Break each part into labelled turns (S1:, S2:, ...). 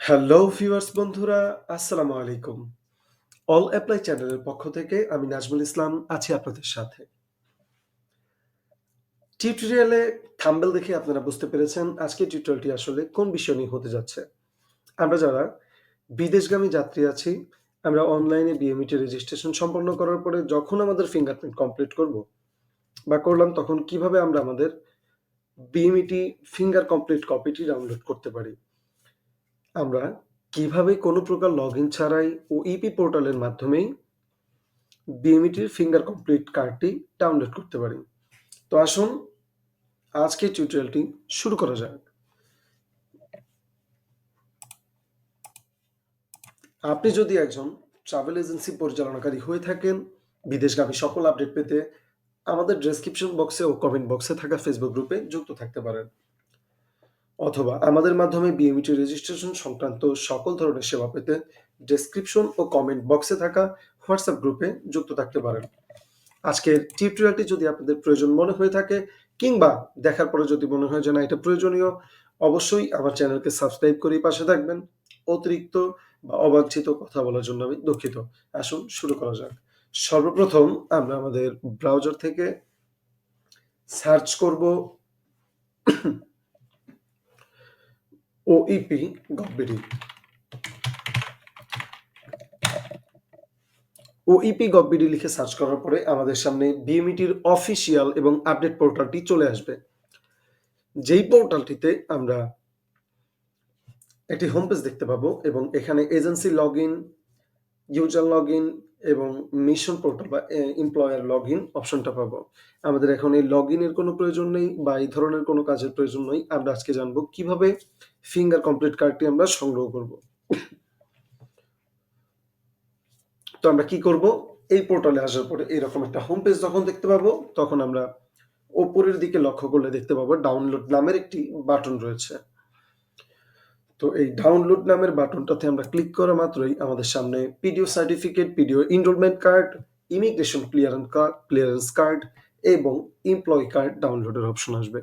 S1: Hello viewers বন্ধুরা, আসসালামু আলাইকুম। অল অ্যাপ্লাই চ্যানেলের পক্ষ থেকে আমি নাজমুল ইসলাম আছি আপনাদের সাথে। টিউটোরিয়ালে থাম্বনেল দেখে আপনারা বুঝতে পেরেছেন আজকে টিউটোরিয়ালটি আসলে কোন বিষয় নিয়ে হতে যাচ্ছে। আমরা যারা বিদেশগামী যাত্রী আছি, আমরা অনলাইনে বিএমইটি রেজিস্ট্রেশন সম্পন্ন করার পরে যখন আমাদের ফিঙ্গারপ্রিন্ট কমপ্লিট করব বা করলাম তখন কীভাবে আমরা আমাদের বিএমইটি ফিঙ্গার কমপ্লিট কপিটি ডাউনলোড করতে পারি। আমরা কীভাবে কোনো প্রকার লগ ইন ছাড়াই ও ইপি পোর্টালের মাধ্যমেই বিএমইটির ফিঙ্গার কমপ্লিট কার্ডটি ডাউনলোড করতে পারি। তো আসুন আজকে টিউটোরিয়ালটি শুরু করা যাক। আপনি যদি একজন ট্রাভেল এজেন্সি পরিচালনাকারী হয়ে থাকেন, বিদেশগামী সকল আপডেট পেতে আমাদের ডেসক্রিপশন বক্সে ও কমেন্ট বক্সে থাকা ফেসবুক গ্রুপে যুক্ত থাকতে পারেন। অথবা আমাদের মাধ্যমে বিএমইটি রেজিস্ট্রেশন সংক্রান্ত সকল ধরনের সেবা পেতে ডেসক্রিপশন ও কমেন্ট বক্সে থাকা হোয়াটসঅ্যাপ গ্রুপে যুক্ত থাকতে পারেন। আজকের টিউটোরিয়ালটি যদি আপনাদের প্রয়োজন মনে হয়ে থাকে কিংবা দেখার পরে যদি মনে হয় যে না এটা প্রয়োজনীয়, অবশ্যই আমার চ্যানেলকে সাবস্ক্রাইব করেই পাশে থাকবেন। অতিরিক্ত বা অবাঞ্ছিত কথা বলার জন্য আমি দুঃখিত। আসুন শুরু করা যাক। সর্বপ্রথম আমরা আমাদের ব্রাউজার থেকে সার্চ করব OEP gov bd. OEP gov bd লিখে সার্চ করার পরে আমাদের সামনে বিএমইটির অফিসিয়াল এবং আপডেট পোর্টালটি চলে আসবে। যেই পোর্টালটিতে আমরা একটি হোম পেজ দেখতে পাবো এবং এখানে এজেন্সি লগইন, ইউজার লগইন এবং মিশন পোর্টাল বা এ লগ ইন অপশনটা পাবো। আমাদের এখন এই লগইনের কোনো প্রয়োজন নেই বা এই ধরনের কোনো কাজের প্রয়োজন নেই। আমরা আজকে জানব কীভাবে ফিঙ্গার কমপ্লিট কার্ডটি আমরা সংগ্রহ করব। তো আমরা কি করব? এই পোর্টালে আসার পরে এরকম একটা হোম পেজ যখন দেখতে পাবো, তখন আমরা উপরের দিকে লক্ষ্য করলে দেখতে পাবো ডাউনলোড নামের একটি বাটন রয়েছে। তো এই ডাউনলোড নামের বাটনটাতে আমরা ক্লিক করা মাত্রই আমাদের সামনে PDO certificate, PDO enrollment card, immigration clearance card clearance card এবং এমপ্লয়ি কার্ড ডাউনলোডের অপশন আসবে।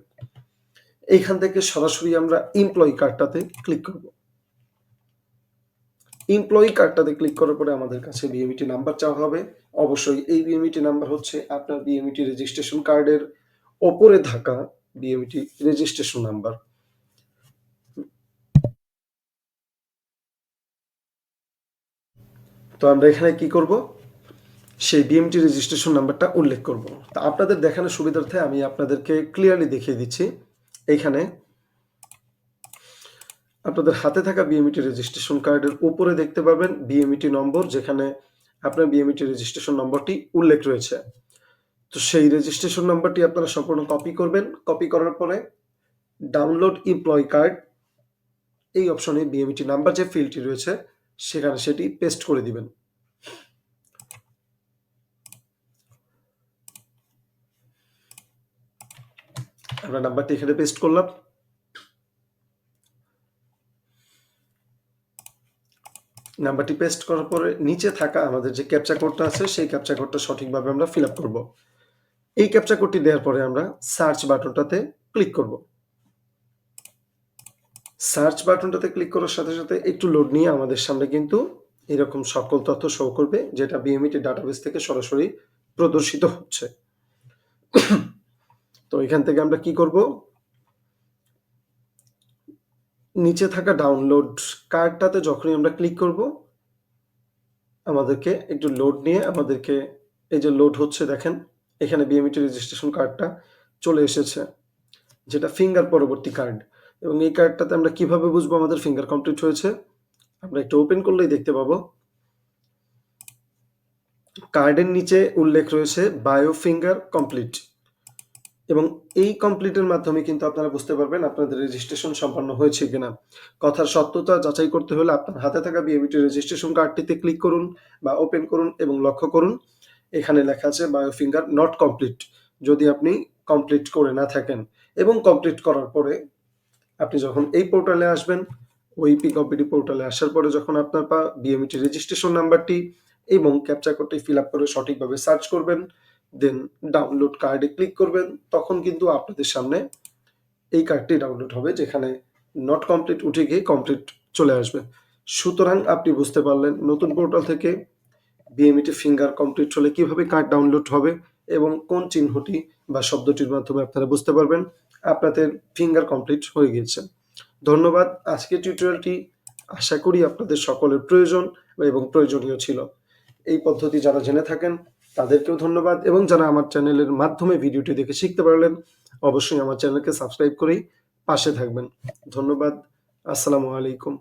S1: এইখান থেকে সরাসরি আমরা এমপ্লয়ি কার্ডটাতে ক্লিক করব। এমপ্লয়ি কার্ডটাতে ক্লিক করার পরে আমাদের কাছে বিএমইটি নাম্বার চাওয়া হবে। অবশ্যই এই বিএমইটি নাম্বার হচ্ছে আপনার বিএমইটি রেজিস্ট্রেশন কার্ডের ওপরে থাকা বিএমইটি রেজিস্ট্রেশন নাম্বার। তো আমরা এখানে কি করব? সেই বিএমটি রেজিস্ট্রেশন নাম্বারটা উল্লেখ করব। তা আপনাদের দেখানোর সুবিধার্থে আমি আপনাদেরকে ক্লিয়ারলি দেখিয়ে দিচ্ছি। এইখানে আপনাদের হাতে থাকা বিএমইটি রেজিস্ট্রেশন কার্ডের উপরে দেখতে পাবেন বিএমইটি নম্বর, যেখানে আপনার বিএমইটি রেজিস্ট্রেশন নম্বরটি উল্লেখ রয়েছে। তো সেই রেজিস্ট্রেশন নাম্বারটি আপনারা সম্পূর্ণ কপি করবেন। কপি করার পরে ডাউনলোড এমপ্লয়ি কার্ড এই অপশনে বিএমইটি নাম্বার যে ফিল্ডটি রয়েছে সেখানে সেটি পেস্ট করে দিবেন। আমরা নাম্বারটি এখানে পেস্ট করলাম। নাম্বারটি পেস্ট করার পরে নিচে থাকা আমাদের যে ক্যাপচা কোডটা আছে, সেই ক্যাপচা কোডটা সঠিকভাবে আমরা ফিল আপ করব। এই ক্যাপচা কোডটি দেওয়ার পরে আমরা সার্চ বাটনটাতে ক্লিক করব। সার্চ বাটনটাতে ক্লিক করার সাথে, সাথে একটু লোড নিয়ে আমাদের সামনে কিন্তু এরকম সকল তথ্য শো করবে যেটা বিএমইটি ডাটাবেস থেকে সরাসরি প্রদর্শিত হচ্ছে। তো এখান থেকে আমরা কি করব? নিচে থাকা ডাউনলোড কার্ডটাতে যখনই আমরা ক্লিক করব আমাদেরকে একটু লোড নিয়ে আমাদেরকে এই যে লোড হচ্ছে দেখেন, এখানে বিএমইটি রেজিস্ট্রেশন কার্ডটা চলে এসেছে। যেটা ফিঙ্গার পরবর্তী কার্ড এবং এই কার্ডটাতে আমরা কীভাবে বুঝব আমাদের ফিঙ্গার কমপ্লিট হয়েছে? আমরা একটু ওপেন করলেই দেখতে পাবো। কার্ডের নিচে উল্লেখ রয়েছে বায়ো ফিঙ্গার কমপ্লিট এবং এই কমপ্লিটের মাধ্যমে কিন্তু আপনারা বুঝতে পারবেন আপনাদের রেজিস্ট্রেশন সম্পন্ন হয়েছে কিনা। কথার সত্যতা যাচাই করতে হলে আপনার হাতে থাকা বিএমইটি রেজিস্ট্রেশন কার্ডটিতে ক্লিক করুন বা ওপেন করুন এবং লক্ষ্য করুন এখানে লেখা আছে বায়ো ফিঙ্গার নট কমপ্লিট যদি আপনি কমপ্লিট করে না থাকেন এবং কমপ্লিট করার পরে আপনি যখন এই পোর্টালে আসবেন ওইপি গভবিডি পোর্টালে আসার পরে যখন আপনার পা বিএমইটি রেজিস্ট্রেশন নাম্বারটি এবং ক্যাপচা কোডটি ফিল আপ করে সঠিকভাবে সার্চ করবেন দেন ডাউনলোড কার্ডে ক্লিক করবেন, তখন কিন্তু আপনাদের সামনে এই কার্ডটি ডাউনলোড হবে, যেখানে নট কমপ্লিট উঠে গিয়ে কমপ্লিট চলে আসবে। সুতরাং আপনি বুঝতে পারলেন নতুন পোর্টাল থেকে বিএমইটি ফিঙ্গার কমপ্লিট হলে কীভাবে কার্ড ডাউনলোড হবে এবং কোন চিহ্নটি বা শব্দটির মাধ্যমে আপনারা বুঝতে পারবেন, আপনাদের ফিঙ্গার কমপ্লিট হয়ে গিয়েছে। ধন্যবাদ। আজকের টিউটোরিয়ালটি আশা করি আপনাদের সকলের প্রয়োজন এবং প্রয়োজনীয় ছিল। এই পদ্ধতি যারা জেনে থাকেন, তাদেরকেও ধন্যবাদ এবং যারা আমার চ্যানেলের মাধ্যমে ভিডিওটি দেখে শিখতে পারলেন, অবশ্যই আমার চ্যানেলকে সাবস্ক্রাইব করেই পাশে থাকবেন। ধন্যবাদ। আসসালামু আলাইকুম।